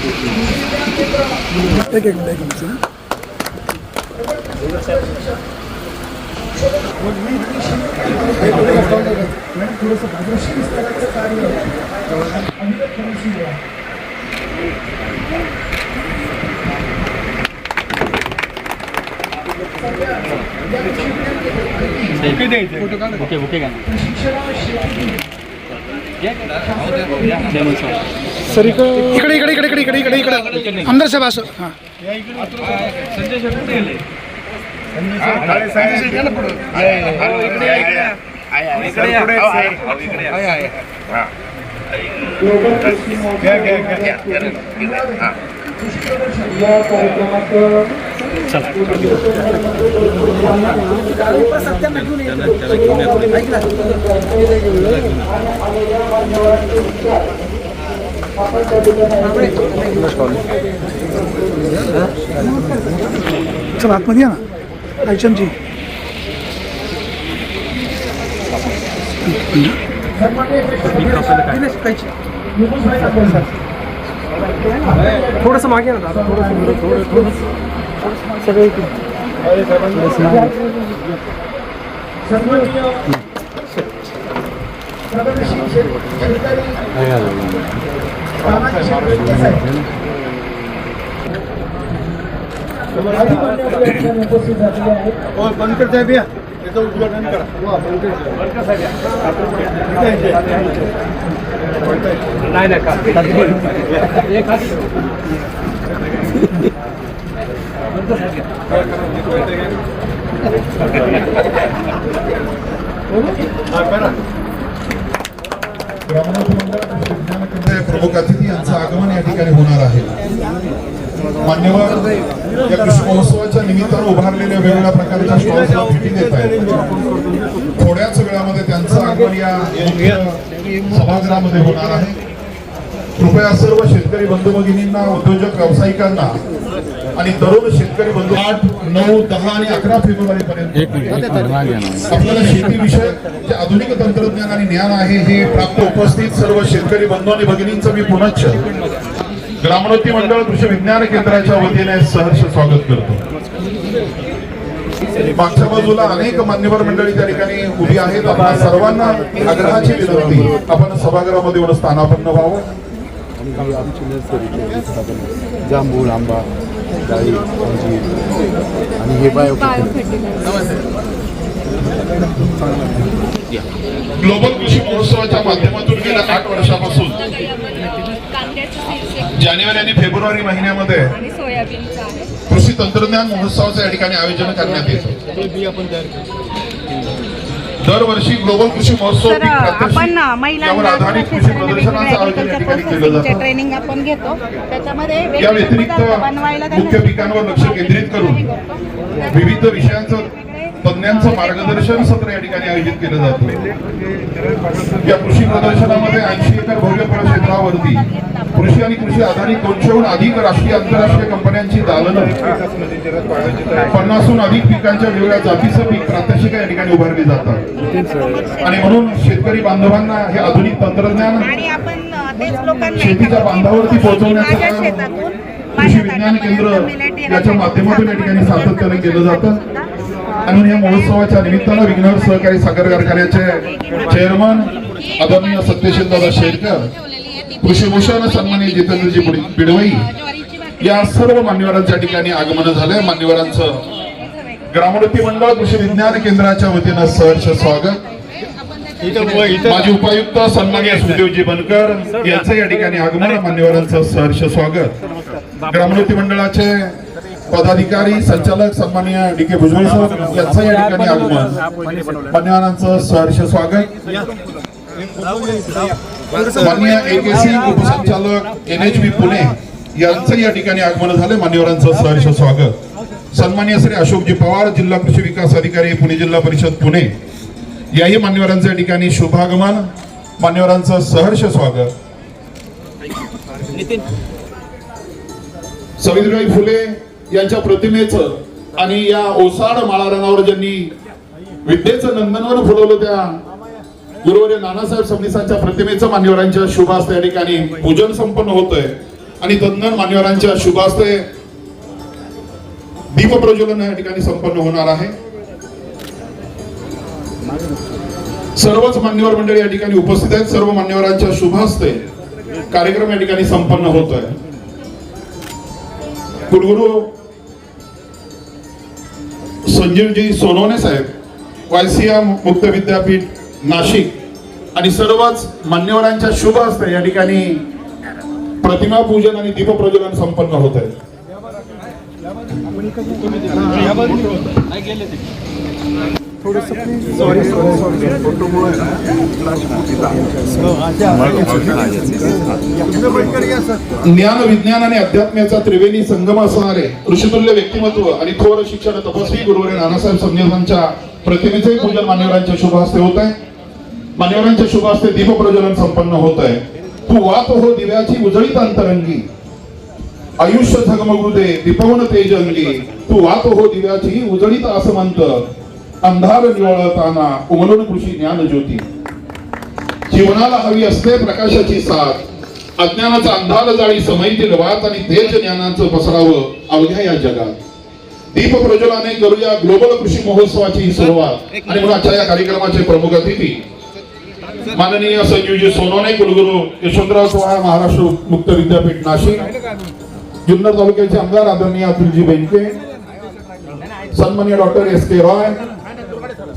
एक एक मिनिट एक मिनिट. सर इकडे सर इकडे इकडे इकडे इकडे इकडे इकडे. आमदार साहेब असं हां. चला. आतमध्ये या ना. आयचमची थोडंसं मागे ना थोडं थोडं सगळं प्रगत शिक्षक शेतकरी उपस्थित झालेले आहेत त्याचं उद्घाटन करा बनकर साहेब नाही नाही Espera. प्रमुख अतिथी यांचं आगमन या ठिकाणी होणार आहे. मान्यवर या कृषी महोत्सवाच्या निमित्तानं उभारलेल्या वेगवेगळ्या प्रकारच्या स्टॉल्सला भेटी देत आहेत. थोड्याच वेळामध्ये त्यांचं आगमन या मुख्य सभागृहामध्ये होणार आहे. कृपया सर्व शेतकरी बंधू भगिनींना उद्योजक व्यावसायिकांना आणि तरुण शेतकरी बंधू आठ नऊ दहा आणि अकरा फेब्रुवारी पर्यंत आपल्याला शेतीविषयक जे आधुनिक तंत्रज्ञान आणि ज्ञान आहे हे प्राप्त उपस्थित सर्व शेतकरी बंधू आणि भगिनींचं मी पुनश्च ग्रामोन्नती मंडळ कृषी विज्ञान केंद्राच्या वतीने सहर्ष स्वागत करतो. मागच्या बाजूला अनेक मान्यवर मंडळी त्या ठिकाणी उभी आहेत. आपल्या सर्वांना आग्रहाची विनंती आपण सभागृहामध्ये स्थानापन्न व्हावं. जांभूळ आंबा डाळी आणि हे बायो ग्लोबल कृषी महोत्सवाच्या माध्यमातून गेल्या आठ वर्षापासून. जानेवारी आणि फेब्रुवारी महिन्यामध्ये आणि सोयाबीनचं आहे. कृषी तंत्रज्ञान महोत्सवाचं या ठिकाणी आयोजन करण्यात येतं. दरवर्षी ग्लोबल कृषी महोत्सव आपण महिलांच्या ट्रेनिंग आपण घेतो. त्याच्यामध्ये या व्यतिरिक्त मुख्य पिकांवर लक्ष केंद्रित करून विविध विषयांचं तज्ञांचं मार्गदर्शन सत्र या ठिकाणी आयोजित केलं जातं. या कृषी प्रदर्शनामध्ये ऐंशी एकर भव्य फळ क्षेत्रावरती कृषी आणि कृषी आधारित दोनशेहून अधिक राष्ट्रीय आंतरराष्ट्रीय कंपन्यांची दालनं पन्नासहून अधिक पिकांच्या वेगवेगळ्या जातीचं पीक प्रात्यक्षिक या ठिकाणी उभारली जातात. आणि म्हणून शेतकरी बांधवांना हे आधुनिक तंत्रज्ञान शेतीच्या बांधावरती करून पोहोचवण्याचं कृषी विज्ञान केंद्र याच्या माध्यमातून या ठिकाणी सातत्याने केलं जातं. म्हणून या महोत्सवाच्या निमित्तानं विघ्नर सहकारी साखर कारखान्याचे चेअरमन आदरणीय सत्यशील दादा शेरकर कृषीभूषण सन्माननीय जितेंद्रजी बिडवई या सर्व मान्यवरांच्या ठिकाणी आगमन झालंय. मान्यवरांचं ग्रामोन्नती मंडळ कृषी विज्ञान केंद्राच्या वतीनं सहर्ष स्वागत. माजी उपायुक्त सन्माननीय सुदेवजी बनकर यांचं या ठिकाणी आगमन मान्यवरांचं सहर्ष स्वागत. ग्रामोन्नती मंडळाचे पदाधिकारी संचालक सन्माननीय डी के भुजबळ साहेब यांचं या ठिकाणी आगमन. मान्यवरांचं सहर्ष स्वागत. माननीय एकेसी उपसंचालक एन एच बी पुणे यांचं या ठिकाणी आगमन झालं. मान्यवरांचं सहर्ष स्वागत. सन्मान्य श्री अशोकजी पवार जिल्हा कृषी विकास अधिकारी पुणे जिल्हा परिषद पुणे. याही मान्यवरांचं या ठिकाणी शुभागमन. मान्यवरांचं सहर्ष स्वागत. नितीन सावित्रीबाई फुले यांच्या प्रतिमेचं आणि या ओसाड माळारंगावर ज्यांनी विद्येचं नंदनवर फुलवलं त्या गुरुवर्य नानासाहेब सबनीसांच्या प्रतिमेचं मान्यवरांच्या शुभ या ठिकाणी पूजन संपन्न होतंय. आणि तद्दन मान्यवरांच्या शुभास्ते दीप प्रज्वलन या ठिकाणी संपन्न होणार आहे. सर्वच मान्यवर मंडळी या ठिकाणी उपस्थित आहेत. सर्व मान्यवरांच्या शुभास्ते कार्यक्रम या ठिकाणी संपन्न होतोय. कुलगुरू संजीवजी सोनवणे साहेब वायसीएम मुक्त विद्यापीठ नाशिक. आणि सर्वच मान्यवरांच्या शुभ हस्ते या ठिकाणी प्रतिमा पूजन आणि दीपप्रज्वलन संपन्न होत आहे. ज्ञान विज्ञान आणि अध्यात्माचा त्रिवेणी संगम असणारे ऋषितुल्य व्यक्तिमत्व आणि थोर शिक्षण तपस्वी गुरुवारी नानासाहेब संजयसांच्या प्रतिमेचे पूजन मान्यवरांच्या शुभ हस्ते होत आहे. मान्यवरांच्या शुभ हस्ते दीपप्रज्वलन संपन्न होत आहे. तू वात हो दिव्याची उजळीत अंतरंगी. आयुष्य झगमगू दे दीपवन तेज अंगी. तू वात हो दिव्याची उजळीत आसमंत. अंधार निवळताना उमलून कृषी ज्ञान ज्योती जीवनाला हवी असते प्रकाशाची साथ. अज्ञानाचा अंधार जाळी समयतील वात आणि तेज ज्ञानाचं पसरावं अवघ्या या जगात. दीप प्रज्वलाने करूया ग्लोबल कृषी महोत्सवाची ही सुरुवात. आणि म्हणून आजच्या या कार्यक्रमाचे प्रमुख अतिथी माननीय संजीवजी सोनोने कुलगुरू यशवंतराव चव्हाण महाराष्ट्र मुक्त विद्यापीठ नाशिक जुन्नर तालुक्याचे आमदार आदरणीय अतुलजी बेंके सन्मान्य डॉक्टर एस के रॉय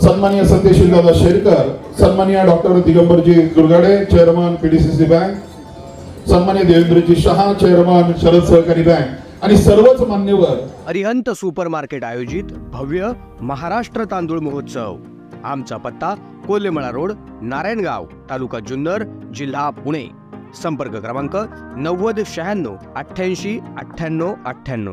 सन्मान्य सत्यशील दादा शेरकर सन्मान्य doctor Digambarji Durgade chairman PDCC bank सन्मान्य देवेंद्रजी शहा चेअरमन शरद सहकारी बँक आणि सर्वच मान्यवर. अरिहंत सुपरमार्केट आयोजित भव्य महाराष्ट्र तांदूळ महोत्सव. आमचा पत्ता कोल्हेमळा रोड नारायणगाव तालुका जुन्नर जिल्हा पुणे. संपर्क क्रमांक नव्वद शहाण्णव अठ्ठ्याऐंशी अठ्ठ्याण्णव अठ्ठ्याण्णव.